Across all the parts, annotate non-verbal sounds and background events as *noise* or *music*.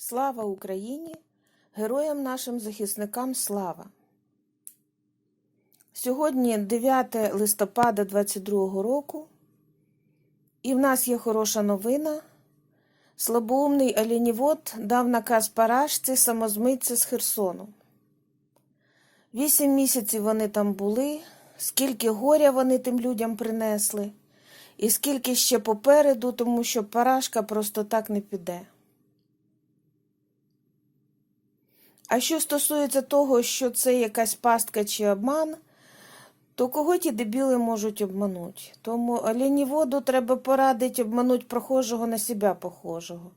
Слава Україні! Героям нашим захисникам слава! Сьогодні 9 листопада 22 року, і в нас є хороша новина. Слабоумний оленівод дав наказ парашці самозмитися з Херсону. Вісім місяців вони там були, скільки горя вони тим людям принесли, і скільки ще попереду, тому що парашка просто так не піде. А що стосується того, що це якась пастка чи обман, то кого ті дебіли можуть обманути? Тому оленіводу треба порадити обманути прохожого на себе похожого.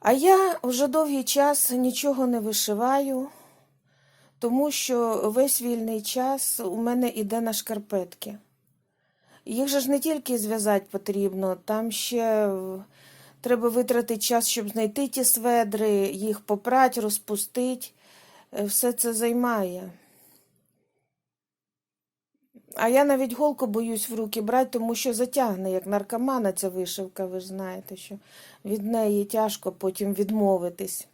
А я вже довгий час нічого не вишиваю, тому що весь вільний час у мене йде на шкарпетки. Їх же ж не тільки зв'язати потрібно, там ще треба витратити час, щоб знайти ті сведри, їх попрати, розпустити. Все це займає. А я навіть голку боюсь в руки брати, тому що затягне, як наркомана ця вишивка, ви ж знаєте, що від неї тяжко потім відмовитись.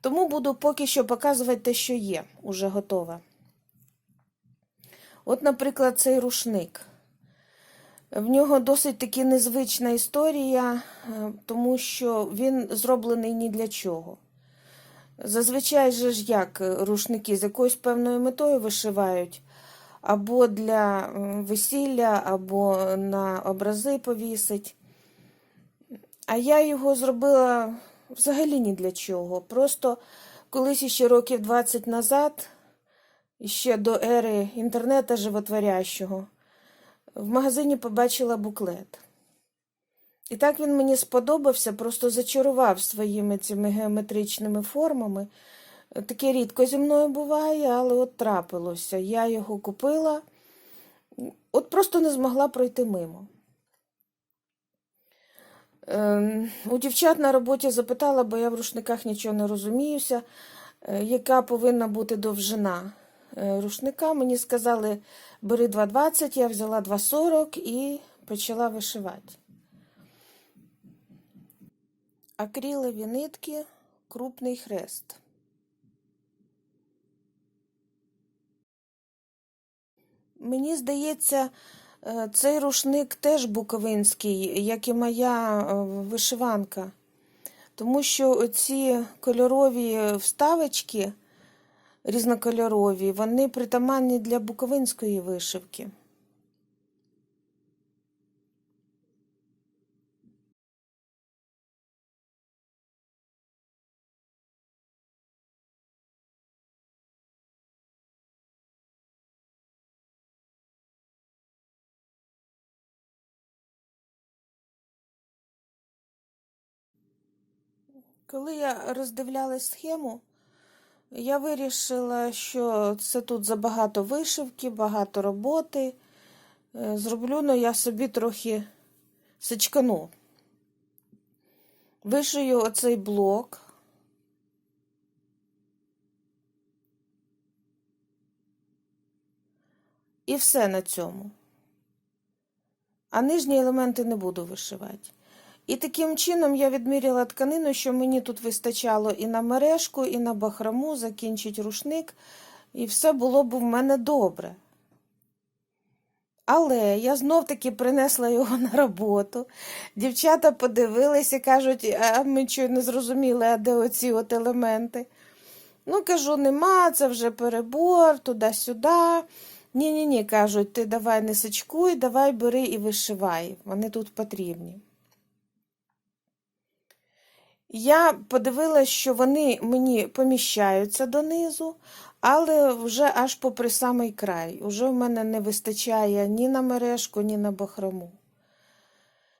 Тому буду поки що показувати те, що є, уже готове. От, наприклад, цей рушник. В нього досить таки незвична історія, тому що він зроблений ні для чого. Зазвичай же ж як рушники з якоюсь певною метою вишивають, або для весілля, або на образи повісить. А я його зробила взагалі ні для чого. Просто колись іще років 20 назад, ще до ери інтернету животворящого, в магазині побачила буклет. І так він мені сподобався, просто зачарував своїми цими геометричними формами. Таке рідко зі мною буває, але от трапилося. Я його купила, от просто не змогла пройти мимо. Ем, у дівчат на роботі запитала, бо я в рушниках нічого не розуміюся, яка повинна бути довжина рушника. Мені сказали, бери 2,20, я взяла 2,40 і почала вишивати. Акрилові нитки, крупний хрест. Мені здається, цей рушник теж буковинський, як і моя вишиванка. Тому що оці кольорові вставочки різнокольорові, вони притаманні для буковинської вишивки. Коли я роздивлялась схему, я вирішила, що це тут забагато вишивки, багато роботи. Зроблю ну, я собі трохи сичкану. Вишию оцей блок. І все на цьому. А нижні елементи не буду вишивати. І таким чином я відміряла тканину, що мені тут вистачало і на мережку, і на бахраму, закінчить рушник, і все було б в мене добре. Але я знов-таки принесла його *laughs* на роботу. Дівчата подивилися кажуть, а ми чого не зрозуміли, а де оці от елементи. Ну, кажу, нема, це вже перебор, туди-сюди. Ні-ні, ні кажуть, ти давай не сичкуй, давай бери і вишивай. Вони тут потрібні. Я подивилася, що вони мені поміщаються донизу, але вже аж попри самий край. Уже в мене не вистачає ні на мережку, ні на бахрому.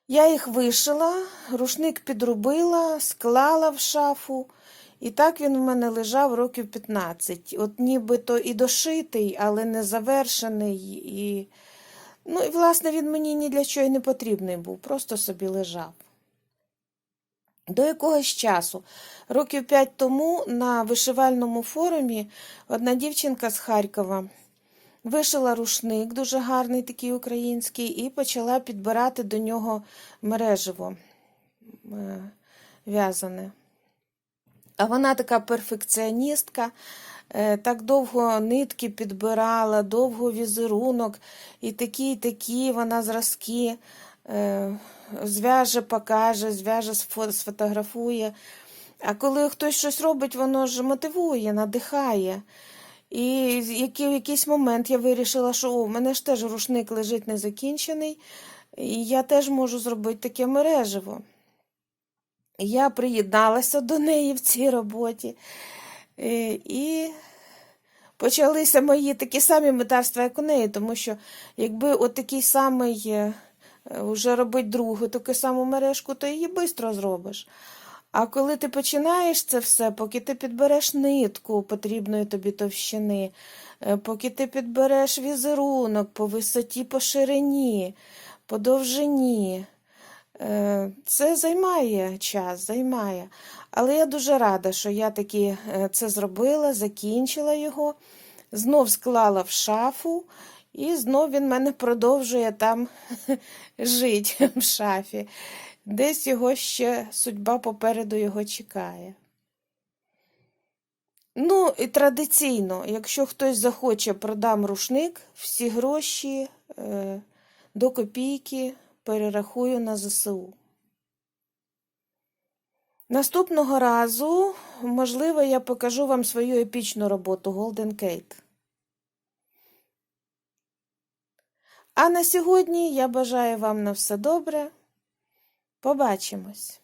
Я їх вишила, рушник підробила, склала в шафу, і так він в мене лежав років 15. От нібито і дошитий, але не завершений. І... Ну, і, власне, він мені ні для чого не потрібний був, просто собі лежав. До якогось часу, років п'ять тому на вишивальному форумі одна дівчинка з Харкова Вишила рушник, дуже гарний такий український, і почала підбирати до нього мереживо е, в'язане. А вона така перфекціоністка, е, так довго нитки підбирала, довго візерунок, і такі, і такі вона зразки е, зв'яже, покаже, зв'яже, сфо- сфотографує. А коли хтось щось робить, воно ж мотивує, надихає. І який, в якийсь момент я вирішила, що у мене ж теж рушник лежить незакінчений, і я теж можу зробити таке мереживо. Я приєдналася до неї в цій роботі. Е, І почалися мої такі самі митарства, як у неї, тому що якби от такий самий е, вже робить другу таку саму мережку, то її швидко зробиш. А коли ти починаєш це все, поки ти підбереш нитку потрібної тобі товщини, е, поки ти підбереш візерунок по висоті, по ширині, по довжині, Е, Це займає час, займає. Але я дуже рада, що я таки е, це зробила, закінчила його, знов склала в шафу, і знов він мене продовжує там *laughs* жити в шафі. Десь його ще судьба попереду його чекає. Ну, і традиційно, якщо хтось захоче, продам рушник, всі гроші е, до копійки перерахую на ЗСУ. Наступного разу, можливо, я покажу вам свою епічну роботу Golden Kate. А на сьогодні я бажаю вам на все добре. Побачимось!